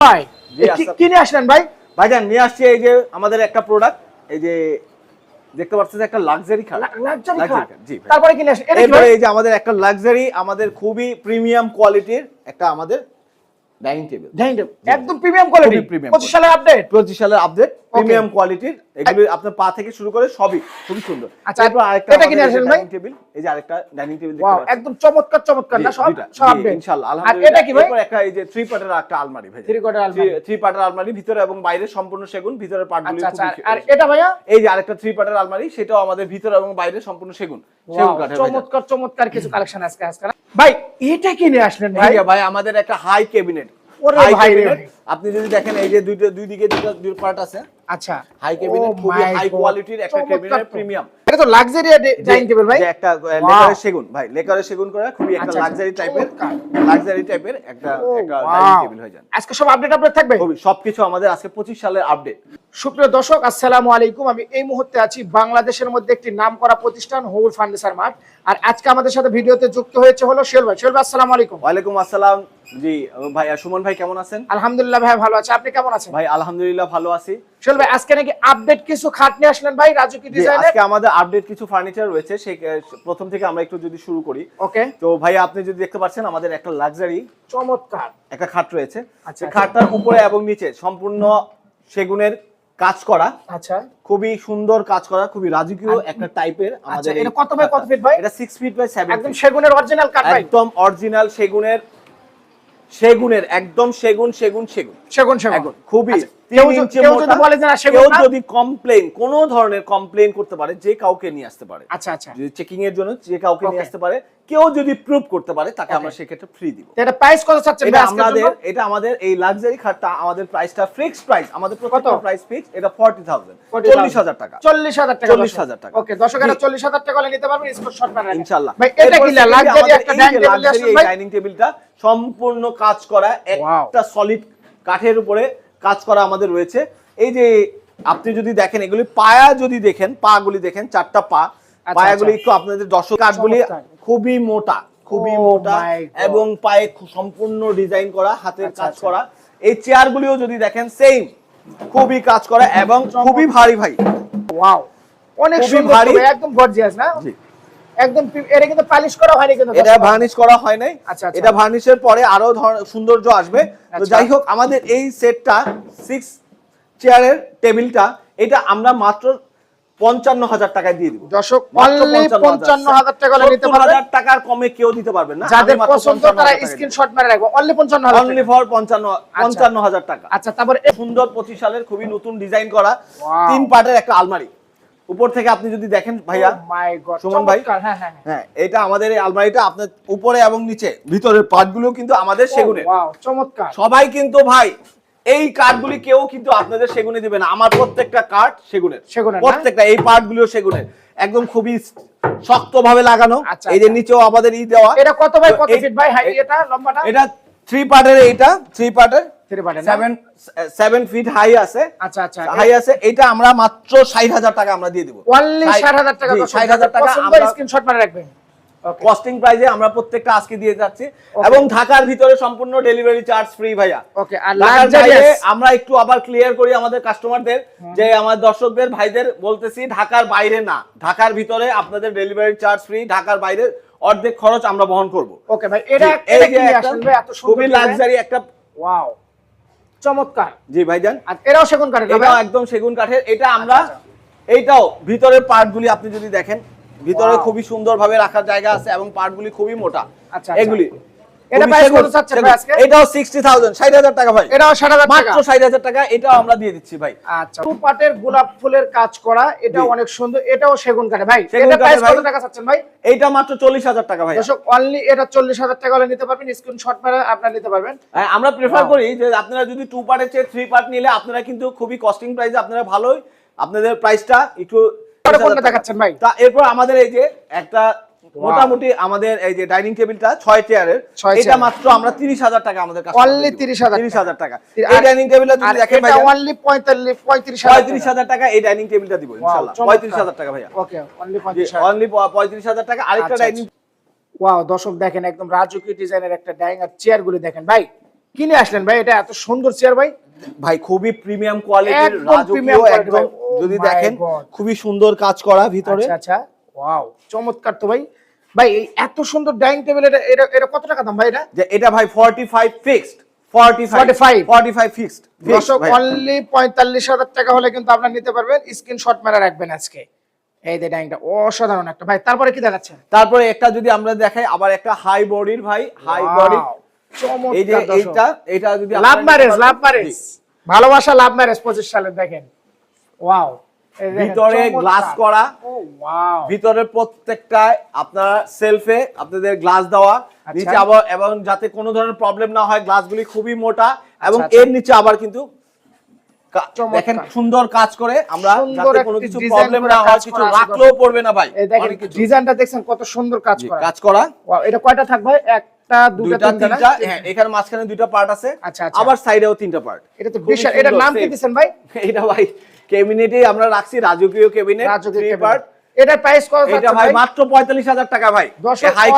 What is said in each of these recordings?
ভাই কি-। নিয়ে আসলেন ভাই? ভাইজান নিয়ে আসছি এই যে আমাদের একটা প্রোডাক্ট এই যে দেখতে পাচ্ছেন যে একটা লাক্সারি খাট লাক্সারি খাট খাট, জি তারপরে কি আসলেন? এরপরে এই যে আমাদের একটা লাক্সারি আমাদের খুবই প্রিমিয়াম কোয়ালিটির একটা আমাদের ডাইনিং টেবিল ডাইনিং টেবিল একদম প্রিমিয়াম কোয়ালিটি প্রিমিয়াম 25 সালের আপডেট পঁচিশ সালের আপডেট প্রিমিয়াম কোয়ালিটির এগুলি আপনার পা থেকে শুরু করে সবই খুবই সুন্দর। আচ্ছা, এরপর আরেকটা এটা কি নিয়ে আসলেন ভাই? টেবিল এই যে আরেকটা ডাইনিং টেবিল ওয়াও একদম চমৎকার চমৎকার। না সব সব ইনশাআল্লাহ আর আলহামদুলিল্লাহ। এটা কি ভাই? এরপর একটা এই যে থ্রি পার্টের একটা আলমারি ভাই। থ্রি কোয়ার্টার আলমারি। থ্রি পার্টের আলমারি ভিতরে এবং বাইরে সম্পূর্ণ সেগুন ভিতরের পার্টগুলি আচ্ছা আচ্ছা আর এটা ভাইয়া? এই যে আরেকটা থ্রি পার্টের আলমারি সেটাও আমাদের ভিতরে এবং বাইরে সম্পূর্ণ সেগুন। সেগুন কাঠের চমৎকার চমৎকার কিছু কালেকশন আজকে আজকে ভাই এটা কি নিয়ে আসলেন ভাই? ভাই আমাদের একটা হাই ক্যাবিনেট আপনি যদি দেখেন এই যে দুইটা দুই দিকে দুটো দুই পার্ট আছে। আচ্ছা। হাই ক্যাবিনেট Oh খুবই হাই কোয়ালিটির একটা ক্যাবিনেট প্রিমিয়াম এটা তো লাক্সারি ডাইনিং টেবিল ভাই। একটা লেকারের সেগুন ভাই লেকারের সেগুন করা খুবই একটা লাক্সারি টাইপের লাক্সারি টাইপের একটা Oh, একটা ডাইনিং টেবিল হয়ে আজকে সব আপডেট আপডেট থাকবে? খুবই সবকিছু আমাদের আজকে 25 সালের আপডেট সুপ্রিয় দর্শক আসসালামু আলাইকুম। আমি এই মুহূর্তে আছি বাংলাদেশের মধ্যে একটি নামকরা প্রতিষ্ঠান হোল ফার্নিচার মার্ট। আর আজকে আমাদের সাথে ভিডিওতে যুক্ত হয়েছে হলো শেল ভাই। শেল ভাই আসসালামু আলাইকুম। ওয়ালাইকুম আসসালাম। জি ভাই সুমন ভাই কেমন আছেন? আলহামদুলিল্লাহ ভাই ভালো আছে। আপনি কেমন আছেন? ভাই আলহামদুলিল্লাহ ভালো আছি। ভাই আজকে নাকি আপডেট কিছু খাট নিয়ে আসলেন ভাই রাজু কি আজকে আমাদের আপডেট কিছু ফার্নিচার রয়েছে সেই প্রথম থেকে আমরা একটু যদি শুরু করি। ওকে তো ভাই আপনি যদি দেখতে পাচ্ছেন আমাদের একটা লাক্সারি চমৎকার। একটা খাট রয়েছে। আচ্ছা, আচ্ছা। খাটটার উপরে এবং নিচে সম্পূর্ণ সেগুনের কাজ করা। আচ্ছা। খুবই সুন্দর কাজ করা খুবই রাজকীয় একটা টাইপের আচ্ছা আমাদের এটা কত বাই কত ফিট ভাই? এটা 6 ফিট বাই 7 একদম সেগুনের অরিজিনাল কাঠ ভাই। একদম অরিজিনাল সেগুনের সেগুনের একদম সেগুন সেগুন সেগুন। সেগুন সেগুন। খুবই আচ্ছা, তিন কেউ য- ইঞ্চি যদি বলে যে না সেগুন কেউ না? যদি কমপ্লেন কোন ধরনের কমপ্লেন করতে পারে যে কাউকে নিয়ে আসতে পারে। আচ্ছা আচ্ছা। চেকিং এর জন্য যে কাউকে নিয়ে আসতে পারে কেউ যদি প্রুভ করতে পারে তাকে আমরা সেক্ষেত্রে ফ্রি দিব। এটা প্রাইস কত চাচ্ছেন এটা আমাদের এটা আমাদের এই লাক্সারি খাটটা আমাদের প্রাইসটা ফিক্সড প্রাইস আমাদের কত? প্রাইস ফিক্স এটা 40000 40,000 40000 টাকা। চল্লিশ হাজার টাকা 40,000 টাকা। ওকে দর্শকেরা জি। চল্লিশ হাজার টাকা হলে নিতে পারবেন স্ক্রিনশট মারা ইনশাআল্লাহ ভাই এটা কি লাক্সারি একটা ডাইনিং টেবিল luxury ভাই। ডাইনিং টেবিলটা সম্পূর্ণ কাজ করা একটা সলিড কাঠের উপরে কাজ করা আমাদের রয়েছে। এই যে আপনি যদি দেখেন এগুলি পায়া যদি দেখেন পা গুলি দেখেন চারটা পা। আচ্ছা, পায়াগুলি আচ্ছা। একটু আপনাদের দর্শক কাঠগুলি খুবই মোটা খুবই Oh মোটা এবং পায়ে সম্পূর্ণ ডিজাইন করা হাতের আচ্ছা, কাজ। করা। এই চেয়ারগুলিও যদি দেখেন সেম খুবই কাজ করা এবং খুবই ভারী ভাই। ওয়াও অনেক সুন্দর ভারী। একদম গর্জিয়াস না? একদম এটা কিন্তু পালিশ করা হয়নি কিন্তু এটা ভার্নিশ করা হয় নাই। আচ্ছা, আচ্ছা। এটা ভার্নিশের পরে আরও সৌন্দর্য আসবে। তো আচ্ছা। যাই হোক আমাদের এই সেটটা সিক্স চেয়ারের টেবিলটা এটা আমরা মাত্র পঞ্চান্ন হাজার টাকায় দিয়ে দিব। দর্শক পঞ্চান্ন হাজার। টাকা নিতে 70,000 টাকার কমে কেউ দিতে পারবেন না। যাদের পছন্দ তারা স্ক্রিনশট মেরে রাখব অনলি পঞ্চান্ন অনলি ফর পঞ্চান্ন পঞ্চান্ন হাজার টাকা। আচ্ছা তারপরে সুন্দর পঁচিশ সালের খুবই নতুন ডিজাইন করা। তিন পার্টের একটা আলমারি। উপর থেকে আপনি যদি দেখেন ভাইয়া মাই গড সুমন ভাই? হ্যাঁ হ্যাঁ হ্যাঁ। হ্যাঁ এটা আমাদের এই আলমারিটা আপনার উপরে এবং নিচে ভিতরের পার্টগুলো কিন্তু আমাদের সেগুনের। ওয়াও চমৎকার। সবাই কিন্তু ভাই এই কাঠগুলি কেউ কিন্তু আপনাদের সেগুনে দিবে না। আমার প্রত্যেকটা কাঠ সেগুনের। সেগুনের প্রত্যেকটা এই পার্টগুলিও সেগুনের। একদম খুবই শক্ত ভাবে লাগানো। আচ্ছা, এই যে আচ্ছা। নিচেও আমাদের ই দেওয়া। এটা কত ভাই? কত ফিট ভাই? হাই এটা? লম্বাটা? এটা থ্রি পার্টের এইটা থ্রি পার্টের ফিট হাই আছে। আচ্ছা আচ্ছা। হাই আছে এটা আমরা মাত্র ষাট হাজার টাকা আমরা দিয়ে দিব। অনলি ষাট হাজার টাকা দর্শক। ষাট হাজার টাকা আমরা স্ক্রিনশট মেরে রাখবেন। কস্টিং প্রাইজে আমরা প্রত্যেকটা আজকে দিয়ে যাচ্ছি। এবং ঢাকার ভিতরে সম্পূর্ণ ডেলিভারি চার্জ ফ্রি ভাইয়া। ওকে আর আমরা একটু আবার ক্লিয়ার করি আমাদের কাস্টমারদের যে আমার দর্শকদের ভাইদের বলতেছি ঢাকার বাইরে না। ঢাকার ভিতরে আপনাদের ডেলিভারি চার্জ ফ্রি ঢাকার বাইরে অর্ধেক খরচ আমরা বহন করব। ওকে ভাই এটা এটা কি ভাই এত সুন্দর খুবই? লাক্সারি একটা ওয়াও চমৎকার। জি ভাইজান। আর এটাও সেগুন কাঠের এটাও একদম সেগুন কাঠের। এটা আমরা আচ্ছা, এইটাও ভিতরের পার্টগুলি আপনি যদি দেখেন ভিতরে খুবই খুবই সুন্দরভাবে রাখার জায়গা আছে এবং পার্টগুলি খুবই মোটা। আচ্ছা, আচ্ছা। এগুলি এটা খুবই কত চাচ্ছেন ভাই আজকে? এটাও সিক্সটি থাউজেন্ড ষাট হাজার টাকা ভাই। এটাও ষাট হাজার টাকা। মাত্র ষাট হাজার টাকা এটাও আমরা দিয়ে দিচ্ছি ভাই। আচ্ছা টু পাটের গোলাপ ফুলের কাজ করা এটাও অনেক সুন্দর এটাও সেগুন কাঠে ভাই এটা প্রাইস কত টাকা চাচ্ছেন ভাই? এইটা মাত্র চল্লিশ হাজার টাকা ভাই। দর্শক অনলি এটা চল্লিশ হাজার টাকা হলে নিতে পারবেন স্ক্রিনশট মেরে আপনারা নিতে পারবেন। হ্যাঁ, আমরা প্রেফার করি যে আপনারা যদি টু পার্টের চেয়ে থ্রি পার্ট নিলে আপনারা কিন্তু খুবই কস্টিং প্রাইসে আপনারা ভালোই আপনাদের প্রাইসটা একটু দেখাচ্ছেন ভাই? তা এরপর আমাদের এই যে একটা মোটামুটি আমাদের এই যে ডাইনিং টেবিলটা ছয় চেয়ারের এটা মাত্র আমরা তিরিশ হাজার টাকা আমাদের কাছে Only 30,000 তিরিশ হাজার টাকা। এই ডাইনিং টেবিলটা যদি দেখেন ভাই অনলি পঁয়তাল্লিশ পঁয়ত্রিশ হাজার পঁয়ত্রিশ হাজার টাকা এই ডাইনিং টেবিলটা দিব ইনশাল্লাহ। পঁয়ত্রিশ হাজার টাকা ভাইয়া। ওকে অনলি পঁয়ত্রিশ হাজার। অনলি পঁয়ত্রিশ হাজার টাকা। আরেকটা আচ্ছা, ডাইনিং ওয়াও দর্শক দেখেন একদম রাজকীয় ডিজাইনের একটা ডাইনিং আর চেয়ার গুলি দেখেন। ভাই কিনে আসলেন ভাই এটা এত সুন্দর চেয়ার ভাই। ভাই খুবই প্রিমিয়াম কোয়ালিটির রাজকীয় একদম। Oh যদি দেখেন খুবই সুন্দর কাজ করা ভিতরে। আচ্ছা আচ্ছা। ওয়াও চমৎকার তো ভাই। ভাই এই এত সুন্দর ডাইনিং টেবিল এটা এটা এটা কত টাকা দাম ভাই এটা? যে এটা ভাই 45 ফিক্সড 45 45 45 ফিক্সড দর্শক অনলি টাকা হলে কিন্তু আপনারা নিতে পারবেন স্ক্রিনশট মেরে রাখবেন আজকে। এই যে ডাইনিংটা অসাধারণ একটা। ভাই তারপরে কি তারপরে একটা যদি আমরা দেখাই আবার একটা হাই বডির ভাই হাই বডি এই যে এইটা এটা যদি লাভ ম্যারেজ লাভ ম্যারেজ ভালোবাসা লাভ ম্যারেজ পঁচিশ সালে দেখেন। ওয়াও ভিতরে গ্লাস করা। ভিতরের প্রত্যেকটা আপনার সেলফে আপনাদের গ্লাস দেওয়া। আচ্ছা। নিচে আবার এবং যাতে কোনো ধরনের প্রবলেম না হয় গ্লাসগুলি খুবই মোটা এবং আচ্ছা, এর নিচে আবার কিন্তু দেখেন সুন্দর কাজ করে। আমরা যাতে কোনো কিছু প্রবলেম না হয় কিছু রাখলেও পড়বে না ভাই। এই দেখেন ডিজাইনটা দেখছেন কত সুন্দর কাজ করা। কাজ করা। এটা কয়টা থাকবে? একটা দুটা তিনটা হ্যাঁ এখানে মাঝখানে দুইটা পার্ট আছে। আচ্ছা, আচ্ছা। আবার সাইডেও তিনটা পার্ট এটা তো বিশাল এটার নাম কি। দিছেন ভাই? এটা ভাই কেবিনেটে আমরা রাখছি রাজকীয় কেবিনেট রাজকীয় পার্ট এটার প্রাইস কত এটা ভাই মাত্র পঁয়তাল্লিশ হাজার টাকা ভাই। হাই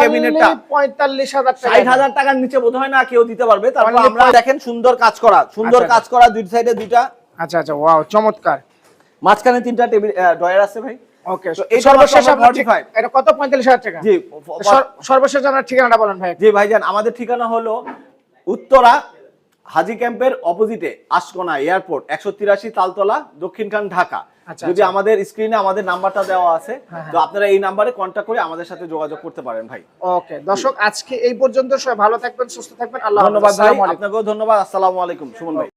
পঁয়তাল্লিশ হাজার টাকা। ষাট হাজার টাকার নিচে বোধ হয় না কেউ দিতে পারবে। তারপর আমরা দেখেন সুন্দর কাজ করা সুন্দর আচ্ছা, কাজ করা দুই সাইডে দুইটা। আচ্ছা আচ্ছা ওয়াও চমৎকার। মাঝখানে তিনটা টেবিল ডয়ার আছে ভাই। ওকে এটা সর্বশেষ মাত্র আপনার 45 ঠিক- এটা কত? পঁয়তাল্লিশ হাজার টাকা? জি সর্বশেষ আপনার ঠিকানাটা বলেন ভাই। জি ভাইজান আমাদের ঠিকানা হলো উত্তরা হাজি ক্যাম্পের অপোজিটে আশকোনা এয়ারপোর্ট একশো তিরাশি তালতলা দক্ষিণখান ঢাকা। আচ্ছা, যদি আচ্ছা। আমাদের স্ক্রিনে আমাদের নাম্বারটা দেওয়া আছে হ্যাঁ, তো আপনারা এই নাম্বারে কন্ট্যাক্ট করে আমাদের সাথে যোগাযোগ করতে পারেন ভাই। ওকে দর্শক আজকে এই পর্যন্ত সবাই ভালো থাকবেন সুস্থ থাকবেন। আল্লাহ ধন্যবাদ ভাই আপনাকেও ধন্যবাদ। আসসালামু আলাইকুম সুমন ভাই।